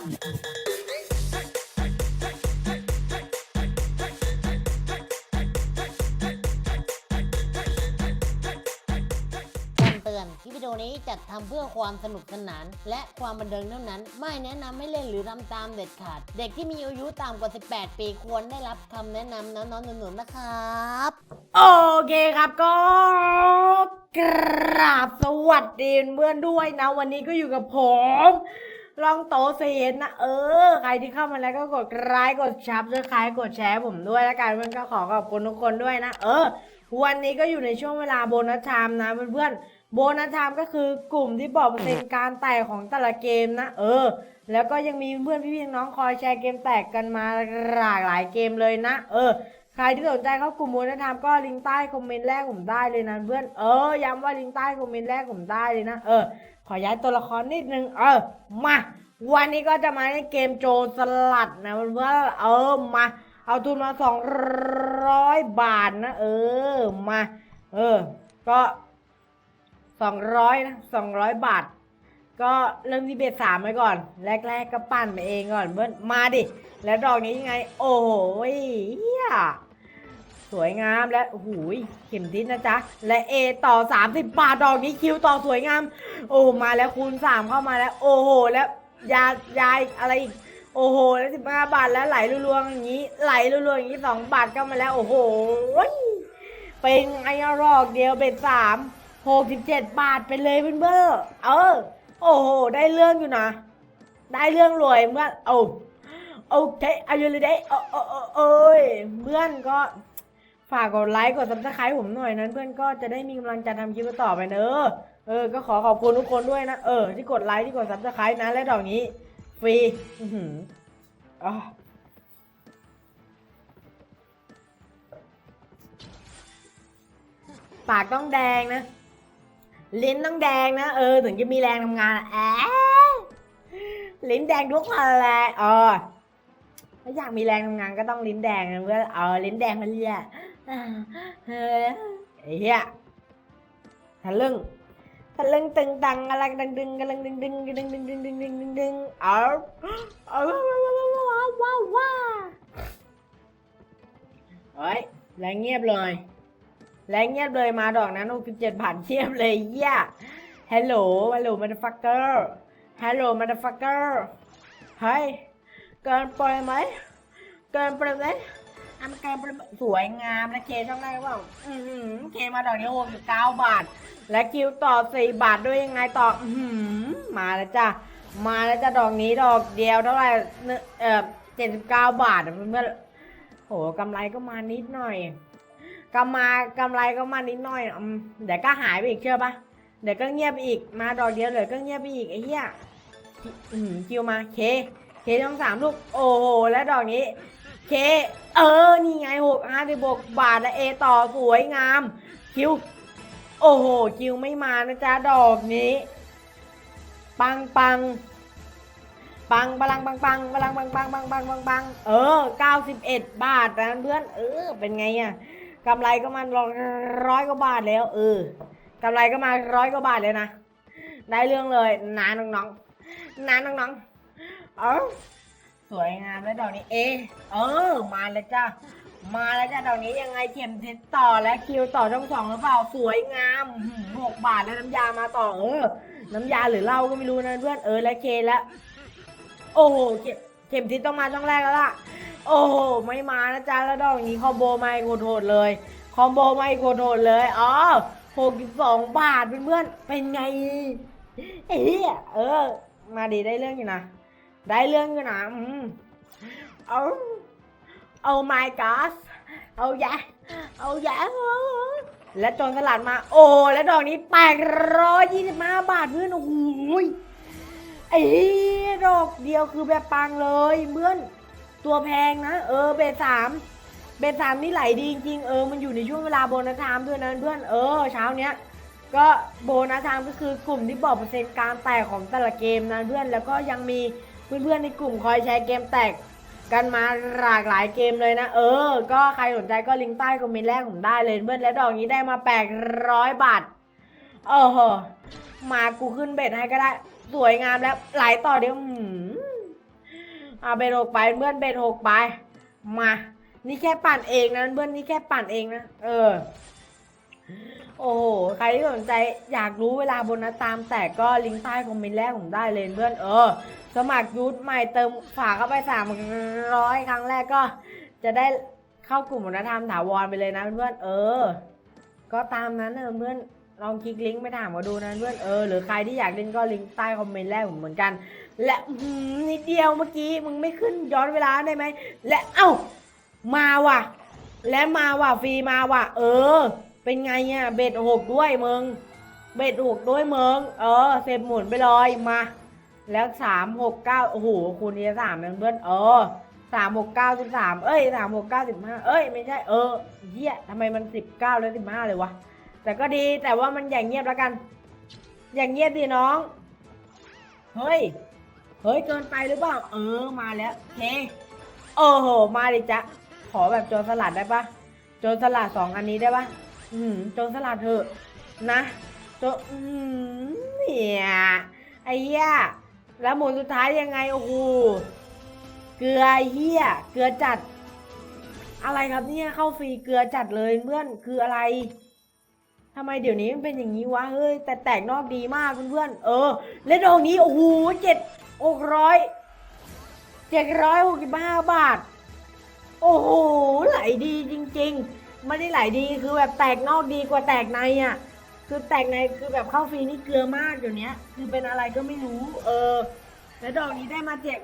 เตือนคลิปวิดีโอนี้จัดทำเพื่อความสนุกสนาน และความบันเทิงเท่านั้น ไม่แนะนำให้เล่นหรือทำตามเด็ดขาด เด็กที่มีอายุต่ำกว่า 18 ปีควรได้รับคำแนะนำน้องๆหนูๆนะครับ โอเคครับก็กราบสวัสดีเพื่อนด้วยนะ วันนี้ก็อยู่กับผม ลองโตเซียนนะ เออ ใครที่เข้ามาแล้วก็กดไลค์กดชับด้วยใครกดแชร์ผมด้วยแล้วกันเพื่อนก็ขอขอบคุณทุกคนด้วยนะ เออ วันนี้ก็อยู่ในช่วงเวลาโบนัสไทม์นะเพื่อนๆโบนัสไทม์ก็คือกลุ่มที่บอกเปอร์เซ็นต์การแตกของแต่ละเกมนะ เออ แล้วก็ยังมีเพื่อนพี่ๆน้องคอยแชร์เกมแตกกันมาหลากหลายเกมเลยนะ เออใครที่สนใจเข้ากลุ่มมูลธรรมก็ลิงก์ใต้คอมเมนต์แรกผมได้เลยนะเพื่อนเออย้ำว่าลิงก์ใต้คอมเมนต์แรกผมได้เลยนะเออ อย้ายตัวละครนิดนึง เออ มา วันนี้ก็จะมาในเกมโจรสลัดนะเพื่อนเออ มา เอาทุนมาสองร้อยบาทนะ เออ มา เออ ก็สองร้อยนะสองร้อยบาท ก็เริ่มที่เบสสามไปก่อน แรกๆก็ปั่นไปเองก่อนเพื่อนมาดิ แล้วดอกนี้ยังไง โอ้โหเฮีย สวยงามและโอ้โหยเข็มทิศนะจ๊ะ และเอต่อ 30 บาทดอกนี้คิวต่อสวยงาม โอ้มาแล้วคูณ 3 เข้ามาแล้ว โอ้โห แล้วยายายอะไรอีก โอ้โห แล้ว15บาบาทแล้วไหลรัวๆอย่างนี้ ไหลรัวๆอย่างนี้2บาทเข้ามาแล้ว โอ้โห เป็นไงอะรอกเดียวเบ็ดสามหกสิบเจ็ดบาทไปเลยเพื่อนเบอร์เออ โอ้โห ได้เรื่องอยู่นะ ได้เรื่องรวยเพื่อโอ้โอเคอายุเลยได้โอ้โอ้โอ้โอ้ยเพื่อนก็ ฝากกดไลค์กดซับสไครต์ผมหน่อยนั้น เพื่อนก็จะได้มีกำลังใจทำคลิปต่อไปเนอะเออ ก็ขอขอบคุณทุกคนด้วยนะ เออ ที่กดไลค์ที่กดซับสไครต์นะ และดอกนี้ ฟรี อือหืออ๋อปากต้องแดงนะ ลิ้นต้องแดงนะ เออ ถึงจะมีแรงทำงานแอะลิ้นแดงทุกคนเลยเออถ้าอยากมีแรงทำงานก็ต้องลิ้นแดงนะเพื่อนเออลิ้นแดงมันเรียออ ไอ้เหี้ยทะลึ่งทะลึ่งตึงตังกำลังดึงดึงกำลังดึงดึงดึงดึงดึงดึงดึงดึงดึงเอาเอาว้าวว้าวว้าวเฮ้ยแรงเงียบเลยแรงเงียบเลยมาดอกนั้น67ผ่านเทียบเลยเยี่ยฮัลโหลฮัลโหลมาดฟักเกอร์ฮัลโหลมาดฟักเกอร์เฮ้ยเกินไปไหมเกินไปไหม อันเกินไปไหมสวยงามนะเคช่องได้ว่าอือหือเคมาดอกนี้69บาท และคิวต่อ4บาทด้วยยังไงต่ออือหือมาแล้วจ้ะมาแล้วจ้ะดอกนี้ดอกเดียวเท่าไหร่เนเอ่อ79บาทอะเพื่อนๆโหกำไรก็มานิดหน่อยกำมากำไรก็มานิดหน่อยเดี๋ยวก็หายไปอีกเชื่อปะเดี๋ยวก็เงียบไปอีกมาดอกเดียวเลยก็เงียบไปอีกไอ้เหี้ยคิวมาเคเคต้องสามลูกโอ้โหแล้วดอกนี้ เค เออ นี่ไงหกห้าสิบกบาทและเอต่อสวยงาม คิว โอ้โห คิวไม่มานะจ๊ะ ดอกนี้ ปังปังปังพลังปังปังพลังปังปังปังปังปังปังเออเก้าสิบเอ็ดบาทนะเพื่อน เออ เป็นไงอะกำไรก็มาร้อยกว่าบาทแล้ว เออกำไรก็มาร้อยกว่าบาทเลยนะ ได้เรื่องเลยนาน้องๆนาน้องๆ เออ สวยงามแล้วดอกนี้ เอะเออ มาแล้วจ้ามาแล้วจ้าดอกนี้ยังไงเข็มเทสต่อและคิวต่อช่องสองหรือเปล่าสวยงามหกบาทแล้วน้ำยามาต่อเออ น้ำยาหรือเหล้าก็ไม่รู้นะเพื่อนเออและเคแล้วโอ้โหเข็มเข็มทิศต้องมาช่องแรกแล้วล่ะ โอ้โหไม่มานะจ๊ะแล้วดอกนี้คอมโบไม่โคตรโหดเลยคอมโบไม่โคตรโหดเลยอ๋อหกสิบสองบาทเพื่อนๆเป็นไงเอ้ยเออ มาดีได้เรื่องอยู่นะ ได้เรื่องอยู่นะอืมเอาเอา my god เอาแยะเอาแยะและจนสลัดมา โอ้ และดอกนี้แปดร้อยยี่สิบห้าบาทเพื่อน โอ้โหยไอ้ดอกเดียวคือแบบปังเลยเพื่อน ตัวแพงนะ เออ เบสสามเบสสามนี่ไหลดีจริง เออ มันอยู่ในช่วงเวลาโบนัสไทม์ด้วยนะเพื่อน เออ เช้าเนี้ย ก็โบนัสไทม์ก็คือกลุ่มที่บอกเปอร์เซ็นต์การแตกของแต่ละเกมนะเพื่อน แล้วก็ยังมี เพื่อนๆในกลุ่มคอยแชร์เกมแตกกันมาหลากหลายเกมเลยนะ เออ ก็ใครสนใจก็ลิงก์ใต้คอมเมนต์แรกผมได้เลยเพื่อนและดอกนี้ได้มาแปดร้อยบาทเออมากูขึ้นเบ็ดให้ก็ได้ สวยงามแล้วไหลต่อเดี๋ยวหืมเอาเบ็ดหกไปเพื่อนเบ็ดหกไปมา นี่แค่ปั่นเองนะเพื่อนนี่แค่ปั่นเองนะเออ โอ้โหใครที่สนใจอยากรู้เวลาโบนัสตามแต่ก็ลิงก์ใต้คอมเมนต์แรกผมได้เลยเพื่อนเออ สมัครยูทใหม่เติมฝากเข้าไปสามร้อยครั้งแรกก็จะได้เข้ากลุ่มวัฒนธรรมถาวรไปเลยนะเพื่อนเออ ก็ตามนั้นนะเพื่อนลองคลิกลิงก์ไปถามมาดูนะเพื่อนเออหรือใครที่อยากเล่นก็ลิงก์ใต้คอมเมนต์แรกผมเหมือนกัน และนิดเดียวเมื่อกี้มึงไม่ขึ้นย้อนเวลาได้ไหมและเอ้ามาว่ะ และมาว่ะฟรีมาว่ะ เออ เป็นไงอะเบ็ดหกด้วยมึงเบ็ดหกด้วยมึงเออเซฟหมุนไปเลยมา แล้วสามหกเก้าโอ้โหคูณนี้สามเพื่อนเออสามหกเก้าสิบสามเอ้ยสามหกเก้าสิบห้าเอ้ยไม่ใช่เออเฮียทำไมมันสิบเก้าแล้วสิบห้าเลยวะแต่ก็ดีแต่ว่ามันอย่างเงียบแล้วกัน อย่างเงียบดิน้อง เฮ้ย เฮ้ยเกินไปหรือเปล่าเออมาแล้วโอเคโอ้โหมาดิจ๊ะขอแบบโจรสลัดได้ปะโจรสลัดสองอันนี้ได้ปะอืมโจรสลัดเถอะนะโจรอืมเนี่ยไอ้เหี้ย แล้วหมุนสุดท้ายยังไง โอ้โห เกลือเหี้ยเกลือจัด อะไรครับเนี่ยเข้าฟรีเกลือจัดเลยเพื่อนคืออะไรทำไมเดี๋ยวนี้มันเป็นอย่างนี้วะ เฮ้ย แต่แตกนอกดีมากเพื่อนๆ เออและดอกนี้ โอ้โหเจ็ดหกร้อยเจ็ดร้อยหกสิบห้าบาท โอ้โห ไหลดีจริง ๆ ไม่ได้ไหลดีคือแบบแตกนอกดีกว่าแตกในอะ คือแตกในคือแบบเข้าฟรีนี่เกลือมากเดี๋ยวนี้คือเป็นอะไรก็ไม่รู้ เออ แล้วดอกนี้ได้มาเจ็ด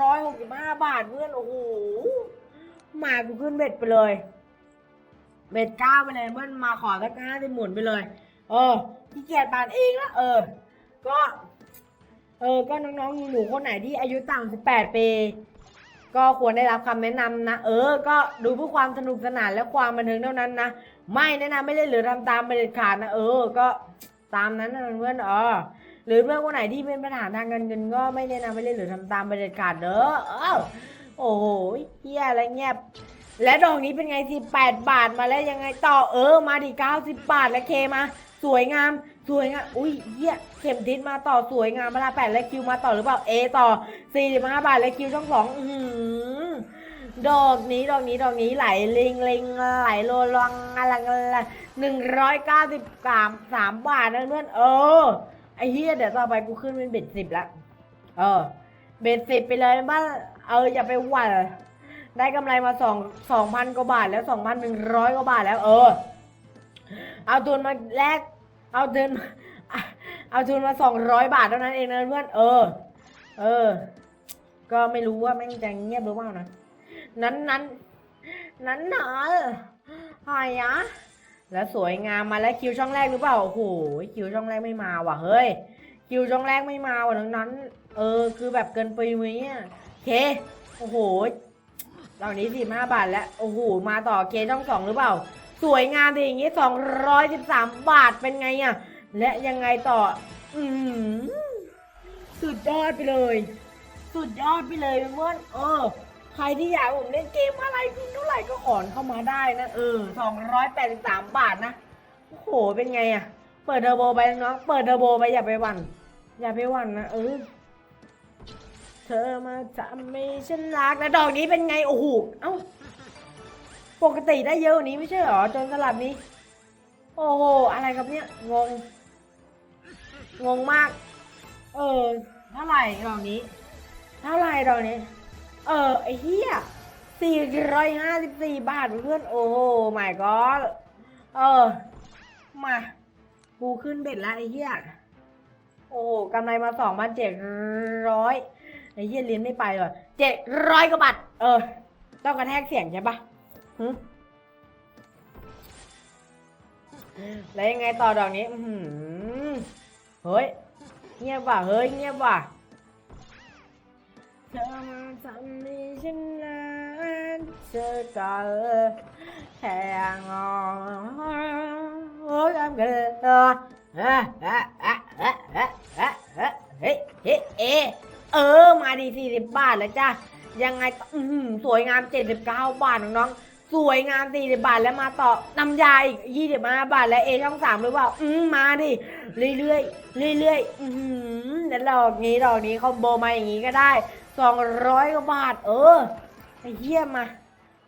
ร้อยหกสิบห้าบาทเพื่อนโอ้โหมากูขึ้นเบ็ดไปเลยเบ็ดเก้าไปเลยเพื่อนมาขอสักห้าที่หมุนไปเลย เออที่เกียจบานเองละเออ ก็ เออ ก็น้องๆหนูๆคนไหนที่อายุต่ำ18ปี ก็ควรได้รับคำแนะนำนะ เออ ก็ดูเพื่อความสนุกสนานและความบันเทิงเท่านั้นนะ ไม่แนะนำไม่เล่นหรือทำตามไม่เด็ดขาดนะ เออ ก็ตามนั้นนะเพื่อนเออหรือเพื่อนคนไหนที่เป็นปัญหาทางเงินเงินก็ไม่แนะนำไม่เล่นหรือทำตามไม่เด็ดขาดเด้อเออโอ้โหเฮียอะไรเงียบและดอกนี้เป็นไงสิ8บาทมาแล้วยังไงต่อเออ มาดิ90บาทและเคมา สวยงาม สวยงามอุ้ยเหี้ยเข็มทิศมาต่อสวยงามมาละแปดและคิวมาต่อหรือเปล่าเอต่อ45บห้าบาทและคิวช่องสองอืดอกนี้ดอกนี้ดอกนี้ไหลลิงลิงไหลโลลังอะไรอะไรหนึ่งร้อยเก้าสิบสามสามบาทนะเพื่อนเออไอ้เหี้ยเดี๋ยวต่อไปกูขึ้นเป็นเบ็ดสิบละเออ เบ็ดสิบไปเลยบ้านเอออย่าไปหวั่นได้กำไรมาสองสองพันกว่าบาทแล้วสองพันหนึ่งร้อยกว่าบาทแล้ว เออ เอาทุนมาแลก เอาทุนเอาทุนมาสองร้อยบาทเท่านั้นเองนะเพื่อน เออ เออ ก็ไม่รู้ว่าแม่งจะเงียบหรือเปล่านะ นั้นนั้นนั้นหนาหายอะแล้วสวยงามมาแล้วคิวช่องแรกหรือเปล่า โอ้โห คิวช่องแรกไม่มาว่ะ เฮ้ย คิวช่องแรกไม่มาว่ะทั้งนั้น เออ คือแบบเกินไปไหมอะเค โอ้โหเหล่านี้สิบห้าบาทแล้ว โอ้โห มาต่อเคช่องสองหรือเปล่า สวยงามดีอย่างงี้สองร้อยสิบสามบาทเป็นไงอะ และยังไงต่อ อืมสุดยอดไปเลย สุดยอดไปเลยเพื่อนเออ ใครที่อยากผมเล่นเกมอะไรขึ้นเท่าไหร่ก็ขอนเข้ามาได้นะ เออสองร้อยแปดสิบสามบาทนะ โอ้โห เป็นไงอะ เปิดเทอร์โบไปน้อง เปิดเทอร์โบไปอย่าไปหวั่น อย่าไปหวั่นนะเออเธอมาทำให้ฉันรักแล้วดอกนี้เป็นไง โอ้โห เอ้า ปกติได้เยอะกว่านี้ไม่ใช่หรอจนสลับนี้ โอ้โห อะไรครับเนี่ย งง งงมาก เออ เท่าไหร่ดอกนี้ เท่าไหร่ดอกนี้ เออ ไอ้เหี้ยสี่ร้อยห้าสิบสี่บาทเพื่อน โอ้โหไม่ก็เออ มา กูขึ้นเบ็ดแล้วไอ้เหี้ย โอ้กำไรมาสองพันเจ็ดร้อยไอ้เหี้ยเรียนไม่ไปเลยเจ็ดร้อยกว่าบาท เออ ต้องกระแทกเสียงใช่ปะ แล้วยังไงต่อดอกนี้เฮ้ย เงียบว่ะ เฮ้ย เงียบว่ะเธอมาทำให้ฉันนั้เจอกัแค่งอโอ้ยอันเลยเฮ้เฮ้เอเออ มาดีสี่สิบบาทแล้วจ้ายังไงสวยงามเจ็ดสิบเก้าบาทน้องๆ สวยงามสี่สิบบาทแล้วมาต่อน้ำยาอีกยี่สิบห้าบาทและเอช่องสามหรือเปล่า อืมมาดิเรื่อยๆเรื่อยๆอือหือแล้วดอกนี้ดอกนี้คอมโบมาอย่างนี้ก็ได้สองร้อยกว่าบาท เออไอ้เหี้ยมา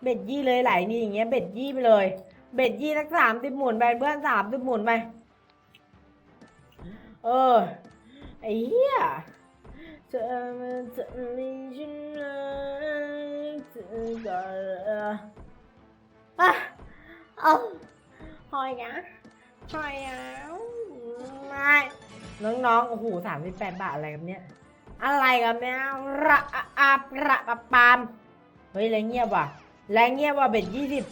เบ็ดยี่เลยไหลนี่อย่างเงี้ยเบ็ดยี่ไปเลย เบ็ดยี่สักสามสิบหมุนไปเพื่อนสามสิบหมุนไปเออไอ้เหี้ยเธอมันจะมีฉันเลยเธอก็อะ เอาหอยนะหอยอะไม่น้องๆ โอ้โหสามสิบแปดบาทอะไรกันเนี่ย อะไรกันเนี่ยระอาประปะปาม เฮ้ยแรงเงียบว่ะแรงเงียบว่ะเบ็ดยี่สิบ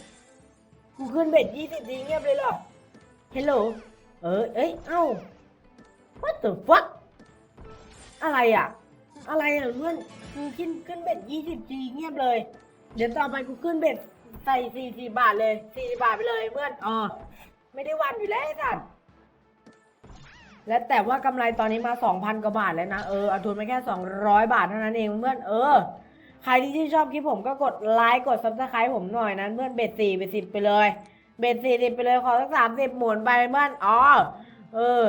กูขึ้นเบ็ดยี่สิบดีเงียบเลยเหรอเฮลโหลเออเอ้ย เอ้า what the fuck อะไรอะ อะไรอะเพื่อนกูขึ้นขึ้นเบ็ดยี่สิบจีเงียบเลย เดี๋ยวต่อไปกูขึ้นเบ็ด ใส่สี่สิบาทเลยสี่สิบาทไปเลยเพื่อนอ๋อไม่ได้วันอยู่แล้วไอ้สัตว์และแต่ว่ากำไรตอนนี้มาสองพันกว่าบาทแล้วนะเออเอาทุนมาแค่สองร้อยบาทเท่านั้นเองเพื่อนเออ ใครที่ชื่นชอบคลิปผมก็กดไลค์กดซับสไครต์ผมหน่อยนะเพื่อนเบ็ดสี่เบ็ดสิบไปเลย เบ็ดสี่สิบไปเลยขอสักสามสิบหมุนไปเพื่อนอ๋อเออ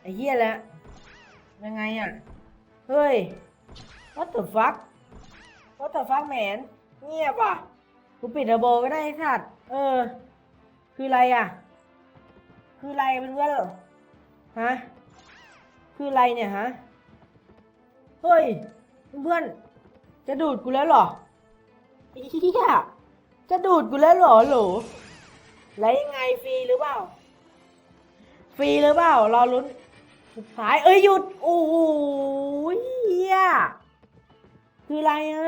ไอ้เหี้ยแล้วยังไงอะ เฮ้ย what the fuck what the fuck man เงียบว่ะกูปิดอร์โบก็ได้ไอ้สัตว์เออ คืออะไรอะ คืออะไรเป็นเพื่อนเหรอฮะคืออะไรเนี่ยฮะเฮ้ยเพื่อนจะดูดกูแล้วเหรอไอ้เหี้ยจะดูดกูแล้วเหรอโหลแล้วยังไงฟรีหรือเปล่า ฟรีหรือเปล่ารอลุ้นสุดท้ายเอ้ยหยุดโอ้โหเฮียคืออะไรอะ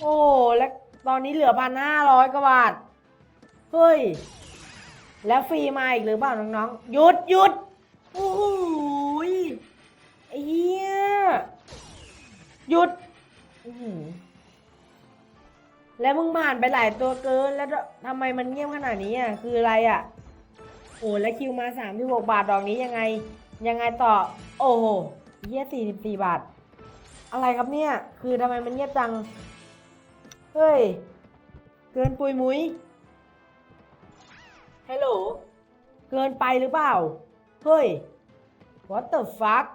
โอ้แล้วตอนนี้เหลือพันห้าร้อยกว่าบาท เฮ้ย แล้วฟรีมาอีกหรือเปล่าน้องๆ หยุดหยุดโอ้ยไอ้เหี้ยหยุด แล้วมึงผ่านไปหลายตัวเกิน แล้วทำไมมันเงียบขนาดนี้อะ คืออะไรอะ โอ้แล้วคิวมาสามที่หกบาทดอกนี้ยังไง ยังไงต่อ โอ้โหเยี่ยสี่สิบสี่บาท อะไรครับเนี่ย คือทำไมมันเงียบจัง เฮ้ย เกินปุยมุ้ยฮัลโหล เกินไปหรือเปล่า เฮ้ย what the fuck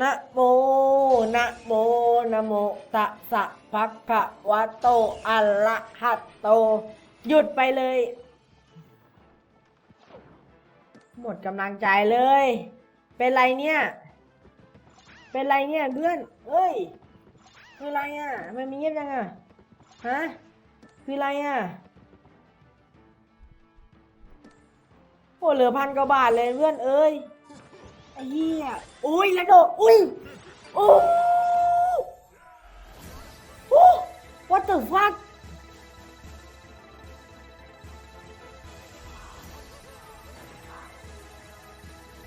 นะโม นะโม นะโมตัสสะภะคะวะโต อะระหะโต หยุดไปเลย หมดกำลังใจเลย เป็นไรเนี่ย เป็นไรเนี่ยเพื่อนเอ้ย คืออะไรอะทำไมมันเงียบจังอะฮะคืออะไรอะโอ้เหลือพันกว่าบาทเลยเพื่อนเอ้ยไอ้เหี้ยอุ้ยแล้วโดดอุ้ยโอ้โอ้ what the fuck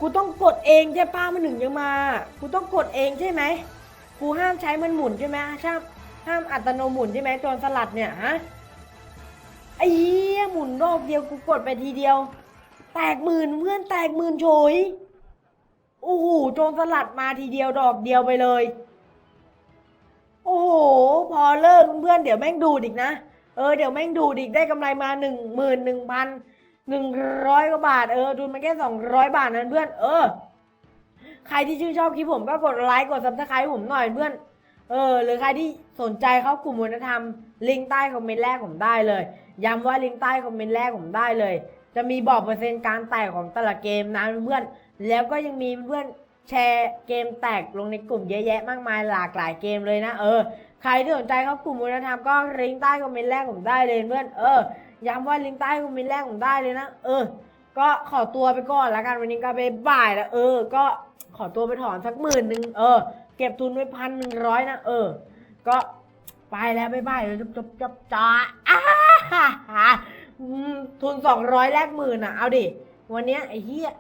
กูต้องกดเองใช่ป้ามันหนึ่งยังมา กูต้องกดเองใช่ไหม กูห้ามใช้มันหมุนใช่ไหมห้ามห้ามอัตโนหมุนใช่ไหมโจรสลัดเนี่ยฮะไอ้เหี้ยหมุนรอบเดียวกูกดไปทีเดียว แตกหมื่นเพื่อนแตกหมื่นโฉยโอ้โหโจรสลัดมาทีเดียวดอกเดียวไปเลย โอ้โห พอเลิกเพื่อนเดี๋ยวแม่งดูดอีกนะ เออเดี๋ยวแม่งดูดอีกได้กำไรมาหนึ่งหมื่นหนึ่งพัน หนึ่งร้อยกว่าบาทเออทุนมาแค่สองร้อยบาทนั้นเพื่อน เออ ใครที่ชื่นชอบคลิปผมก็กดไลค์กดซับสไครต์ผมหน่อยเพื่อน เออ หรือใครที่สนใจเข้ากลุ่มวัฒนธรรม ลิงก์ใต้คอมเมนต์แรกผมได้เลย ย้ำว่าลิงก์ใต้คอมเมนต์แรกผมได้เลย จะมีบอกเปอร์เซ็นต์การแตกของแต่ละเกมนะเพื่อน แล้วก็ยังมีเพื่อนแชร์เกมแตกลงในกลุ่มเยอะแยะมากมายหลากหลายเกมเลยนะ เออ ใครที่สนใจเข้ากลุ่มวัฒนธรรมก็ลิงก์ใต้คอมเมนต์แรกผมได้เลยเพื่อน เออ ย้ำว่าลิงก์ใต้คอมเมนต์แรกผมได้เลยนะ เออ ก็ขอตัวไปก่อนละกันวันนี้ก็ไปบ่ายแล้วเออ ก็ขอตัวไปถอนสักหมื่นหนึ่งเออ เก็บทุนไว้พันหนึ่งร้อยนะเออ ก็ไปแล้วบ๊ายบายจบจบจบจ้าทุนสองร้อยแลกหมื่นอะ เอาดิ วันเนี้ยไอ้เหี้ย